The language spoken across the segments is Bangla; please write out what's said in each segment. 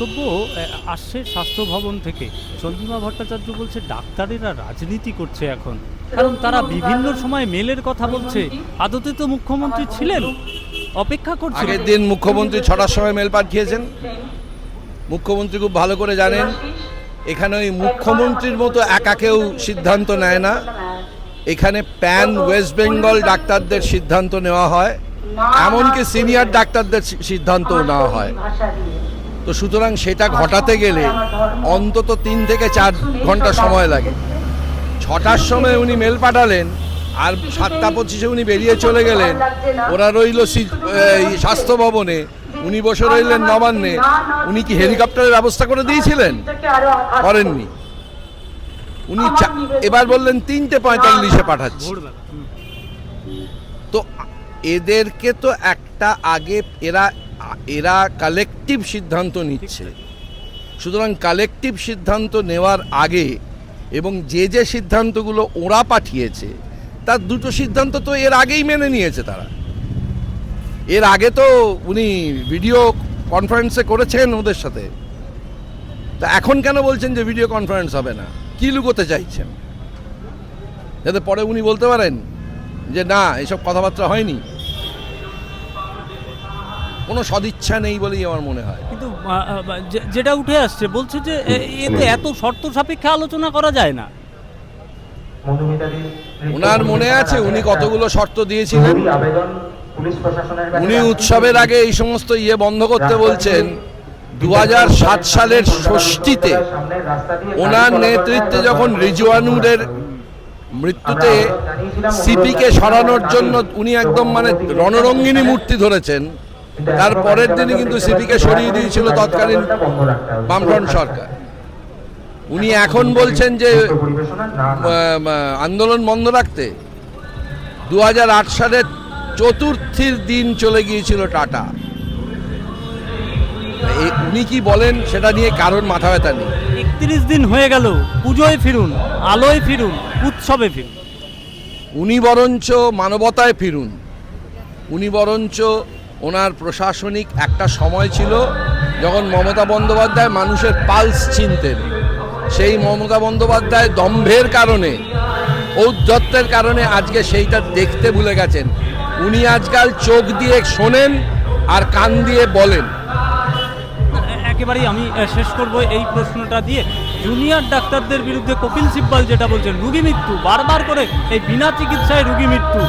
বক্তব্য আসছে স্বাস্থ্য ভবন থেকে। চন্দ্রিমা ভট্টাচার্য বলছে ডাক্তারেরা রাজনীতি করছে এখন। কারণ তারা বিভিন্ন সময় মেলের কথা বলছে। আদতে তো মুখ্যমন্ত্রী ছিলেন। অপেক্ষা করছে। আগের দিন মুখ্যমন্ত্রী ছটার সময় মেল পাঠিয়েছেন। মুখ্যমন্ত্রী খুব ভালো করে জানেন এখানে ওই মুখ্যমন্ত্রীর মতো একা কেউ সিদ্ধান্ত নেয় না। এখানে প্যান ওয়েস্ট বেঙ্গল ডাক্তারদের সিদ্ধান্ত নেওয়া হয় এমনকি সিনিয়র ডাক্তারদের সিদ্ধান্তও নেওয়া হয়। তো সুতরাং সেটা ঘটাতে গেলে অন্তত তিন থেকে চার ঘণ্টা সময় লাগে। ছটার সময় উনি মেল পাঠালেন, আর সাতটা পঁচিশে উনি বেরিয়ে চলে গেলেন। ওরা রইল স্বাস্থ্য ভবনে। উনি বসে রইলেন নবান্নে। উনি কি হেলিকপ্টারের ব্যবস্থা করে দিয়েছিলেন? করেননি। উনি এবার বললেন, তিনটে পঁয়তাল্লিশে পাঠাচ্ছি। তো এদেরকে তো একটা আগে এরা এরা কালেকটিভ সিদ্ধান্ত নিচ্ছে। সুতরাং কালেকটিভ সিদ্ধান্ত নেওয়ার আগে এবং যে যে সিদ্ধান্তগুলো ওরা পাঠিয়েছে তার দুটো সিদ্ধান্ত তো এর আগেই মেনে নিয়েছে তারা। এর আগে তো উনি ভিডিও কনফারেন্সে করেছেন ওদের সাথে। তা এখন কেন বলছেন যে ভিডিও কনফারেন্স হবে না? কি লুকোতে চাইছেন? যাতে পরে উনি বলতে পারেন যে না এসব কথাবার্তা হয়নি। কোনো সদিচ্ছা নেই বলেই আমার মনে হয়। কিন্তু যেটা উঠে আসছে বলছে যে এতে এত শর্ত সাপেক্ষে আলোচনা করা যায় না। ওনার মনে আছে উনি কতগুলো শর্ত দিয়েছিলেন? আবেদন পুলিশ প্রশাসনের কাছে উনি উৎসবের আগে এই সমস্ত ইয়ে বন্ধ করতে বলছেন দু সাত সালের ষষ্ঠীতে ওনার নেতৃত্বে যখন রিজওয়ানুরের মৃত্যুতে সিপিকে সরানোর জন্য উনি একদম মানে রণরঙ্গিনী মূর্তি ধরেছেন তার পরের দিনই কিন্তু সিপিকে সরিয়ে দিয়েছিল তৎকালীন বামফ্রন্ট সরকার। উনি এখন বলছেন যে আন্দোলন বন্ধ রাখতে দু সালের চতুর্থীর দিন চলে গিয়েছিল টাটা। উনি কি বলেন সেটা নিয়ে কারোর মাথা ব্যথা নেই। একত্রিশ দিন হয়ে গেল পুজোয় ফিরুন আলোয় ফিরুন উৎসবে ফিরুন। উনি বরঞ্চ মানবতায় ফিরুন। উনি বরঞ্চ ওনার প্রশাসনিক একটা সময় ছিল যখন মমতা বন্দ্যোপাধ্যায় মানুষের পালস চিনতেন। সেই মমতা বন্দ্যোপাধ্যায় দম্ভের কারণে, ঔদ্ধত্যের কারণে আজকে সেইটা দেখতে ভুলে গেছেন। উনি আজকাল চোখ দিয়ে শোনেন আর কান দিয়ে বলেন। একেবারেই আমি শেষ করব এই প্রশ্নটা দিয়ে। জুনিয়র ডাক্তারদের বিরুদ্ধে কপিল সিব্বাল যেটা বলছেন, রুগী মৃত্যু, বারবার করে এই বিনা চিকিৎসায় রুগী মৃত্যু।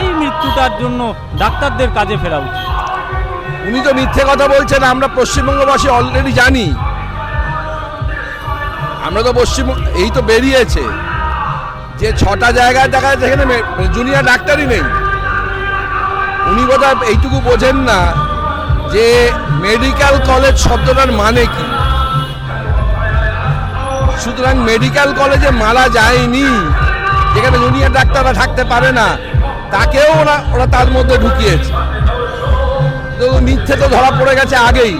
এই মৃত্যুটার জন্য ডাক্তারদের কাজে ফেরা উচিত। উনি তো মিথ্যে কথা বলছেন, আমরা পশ্চিমবঙ্গবাসী অলরেডি জানি। আমরা তো পশ্চিমবঙ্গ এই তো বেরিয়েছে। যে ছটা জায়গায় দেখা যাচ্ছে এখানে জুনিয়র ডাক্তারই নেই। উনি বোধহয় এইটুকু বোঝেন না যে মেডিকেল কলেজ শব্দটার মানে কি। সুতরাং মেডিকেল কলেজে মারা যায়নি, যেখানে জুনিয়র ডাক্তাররা থাকতে পারে না। তাকেও ওরা ওরা তার মধ্যে ঢুকিয়েছে। মিথ্যে তো ধরা পড়ে গেছে আগেই।